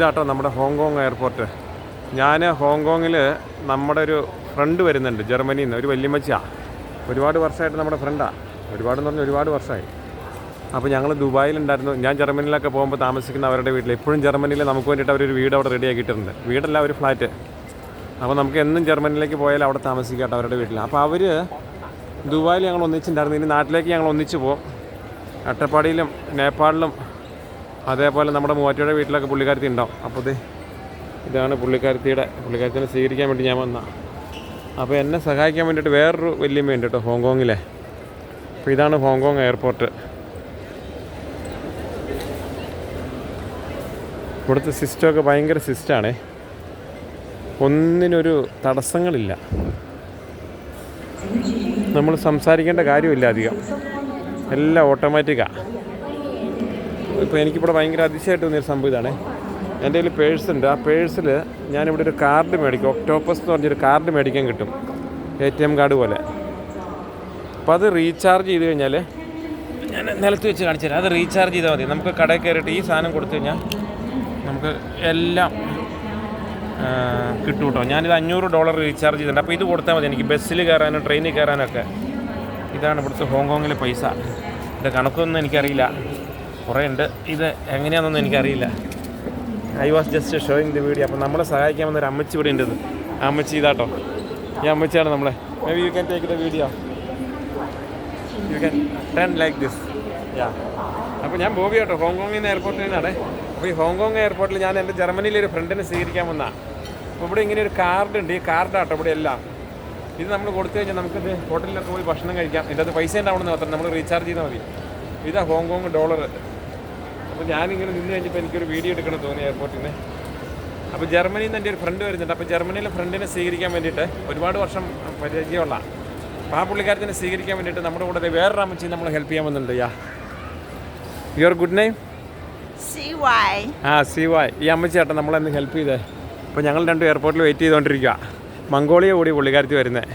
ഇതാട്ടോ നമ്മുടെ Hong Kong airport. ഞാൻ ഹോങ്കോങ്ങിൽ നമ്മുടെ ഒരു ഫ്രണ്ട് വരുന്നുണ്ട് ജർമ്മനിയിൽ നിന്ന് ഒരു വല്യമ്മച്ചാണ് ഒരുപാട് വർഷമായിട്ട് നമ്മുടെ ഫ്രണ്ടാണ് ഒരുപാടെന്ന് പറഞ്ഞാൽ ഒരുപാട് വർഷമായി അപ്പോൾ ഞങ്ങൾ ദുബായിലുണ്ടായിരുന്നു. ഞാൻ ജർമ്മനിയിലൊക്കെ പോകുമ്പോൾ താമസിക്കുന്ന അവരുടെ വീട്ടിൽ എപ്പോഴും ജർമ്മനിയിൽ നമുക്ക് വേണ്ടിയിട്ട് അവരൊരു വീട് അവിടെ റെഡിയാക്കിയിട്ടുണ്ട് വീടല്ല ഒരു ഫ്ലാറ്റ് അപ്പോൾ നമുക്ക് എന്നും ജർമ്മനിയിലേക്ക് പോയാൽ അവിടെ താമസിക്കാട്ടോ അവരുടെ വീട്ടിൽ അപ്പോൾ അവർ ദുബായിൽ ഞങ്ങൾ ഒന്നിച്ചുണ്ടായിരുന്നു. ഇനി നാട്ടിലേക്ക് ഞങ്ങൾ ഒന്നിച്ച് പോകും അട്ടപ്പാടിയിലും നേപ്പാളിലും അതേപോലെ നമ്മുടെ മൂവാറ്റയുടെ വീട്ടിലൊക്കെ പുള്ളിക്കാരത്തി ഉണ്ടാവും. അപ്പോൾ ഇത് ഇതാണ് പുള്ളിക്കാരത്തിയുടെ പുള്ളിക്കാരത്തിനെ സ്വീകരിക്കാൻ വേണ്ടി ഞാൻ വന്ന. അപ്പോൾ എന്നെ സഹായിക്കാൻ വേണ്ടിയിട്ട് വേറൊരു വല്യമ്മയുണ്ട് കേട്ടോ ഹോങ്കോങ്ങിലെ. അപ്പോൾ ഇതാണ് ഹോങ്കോങ് എയർപോർട്ട്. ഇവിടുത്തെ സിസ്റ്റമൊക്കെ ഭയങ്കര സിസ്റ്റമാണ് ഒന്നിനൊരു തടസ്സങ്ങളില്ല. നമ്മൾ സംസാരിക്കേണ്ട കാര്യമില്ല അധികം. എല്ലാം ഓട്ടോമാറ്റിക്കാണ് ഇപ്പോൾ എനിക്കിവിടെ ഭയങ്കര അതിശയമായിട്ട് തോന്നിയൊരു സംഭവം ഇതാണ്. എന്റെ കയ്യിൽ പേഴ്സ് ഉണ്ട്. ആ പേഴ്സിൽ ഞാനിവിടെ ഒരു കാർഡ് മേടിക്കും. ഒക്ടോപ്പസ് എന്ന് പറഞ്ഞൊരു കാർഡ് മേടിക്കാൻ കിട്ടും. എ ടി എം കാർഡ് പോലെ. അപ്പോൾ അത് റീചാർജ് ചെയ്ത് കഴിഞ്ഞാൽ ഞാൻ നിലത്ത് വെച്ച് കാണിച്ചു തരാം. അത് റീചാർജ് ചെയ്താൽ മതി. നമുക്ക് കടയിൽ കയറിയിട്ട് ഈ സാധനം കൊടുത്തു കഴിഞ്ഞാൽ നമുക്ക് എല്ലാം കിട്ടും കേട്ടോ. ഞാനിത് അഞ്ഞൂറ് ഡോളർ റീചാർജ് ചെയ്തിട്ടുണ്ട്. അപ്പോൾ ഇത് കൊടുത്താൽ മതി എനിക്ക്. ബസ്സിൽ കയറാനും ട്രെയിനിൽ കയറാനൊക്കെ ഇതാണ് ഇവിടുത്തെ ഹോങ്കോങ്ങിലെ പൈസ. ഇതിന്റെ കണക്കൊന്നും എനിക്കറിയില്ല. കുറേ ഉണ്ട് ഇത് എങ്ങനെയാണെന്നൊന്നും എനിക്കറിയില്ല. I was just showing the video അപ്പോൾ നമ്മളെ സഹായിക്കാൻ വന്നൊരു അമ്മച്ചി ഇവിടെ ഉണ്ട് അമ്മച്ചി ഇതാട്ടോ. ഈ അമ്മച്ചിയാണ് നമ്മളെ. Maybe you can take the video you can turn like this ya അപ്പോൾ ഞാൻ ബോബി കേട്ടോ ഹോങ്കോങ്ങിൽ നിന്ന് എയർപോർട്ടിൽ നിന്നാണ്. അപ്പോൾ ഈ ഹോങ്കോങ് എയർപോർട്ടിൽ ഞാൻ എന്റെ ജർമ്മനിയിലെ ഒരു ഫ്രണ്ടിനെ സ്വീകരിക്കാൻ വന്നതാണ് അപ്പോൾ ഇവിടെ ഇങ്ങനെ ഒരു കാർഡ് ഉണ്ട്. ഈ കാർഡാട്ടോ ഇവിടെ എല്ലാം. ഇത് നമ്മൾ കൊടുത്തു കഴിഞ്ഞാൽ നമുക്കിത് ഹോട്ടലിലൊക്കെ പോയി ഭക്ഷണം കഴിക്കാം. ഇതിന്റെ അത് പൈസ ഉണ്ടാവണമെന്ന് മാത്രം നമ്മൾ റീചാർജ് ചെയ്താൽ മതി. ഇതാ ഹോങ്കോങ് ഡോളർ അപ്പോൾ ഞാനിങ്ങനെ നിന്ന് കഴിഞ്ഞപ്പോൾ എനിക്കൊരു വീഡിയോ എടുക്കണം തോന്നി എയർപോർട്ടിൽ നിന്ന് അപ്പോൾ ജർമ്മനിയിൽ നിന്ന് എന്റെ ഒരു ഫ്രണ്ട് വരുന്നുണ്ട്. അപ്പോൾ ജർമ്മനിയിലെ ഫ്രണ്ടിനെ സ്വീകരിക്കാൻ വേണ്ടിയിട്ട് ഒരുപാട് വർഷം പരിചയമുള്ള അപ്പോൾ ആ പുള്ളിക്കാരത്തിനെ സ്വീകരിക്കാൻ വേണ്ടിയിട്ട് നമ്മുടെ കൂടെ വേറൊരു അമ്മച്ചി നമ്മൾ ഹെൽപ്പ് ചെയ്യാൻ വന്നിട്ടുണ്ട്. യാ. Your good name. ആ സി വായ് ഈ അമ്മച്ചി ചേട്ടൻ നമ്മളെന്ന് ഹെൽപ്പ് ചെയ്തേ. അപ്പോൾ ഞങ്ങൾ രണ്ടും എയർപോർട്ടിൽ വെയിറ്റ് ചെയ്തുകൊണ്ടിരിക്കുക മംഗോളിയ കൂടി പുള്ളിക്കാരത്തി വരുന്നത്